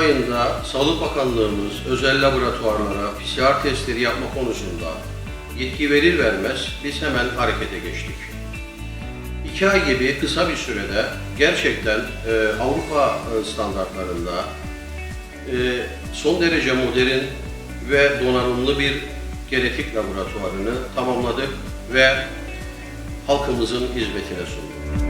Ayında Sağlık Bakanlığımız özel laboratuvarlara PCR testleri yapma konusunda yetki verir vermez biz hemen harekete geçtik. İki ay gibi kısa bir sürede gerçekten e, Avrupa e, standartlarında e, son derece modern ve donanımlı bir genetik laboratuvarını tamamladık ve halkımızın hizmetine sunduk.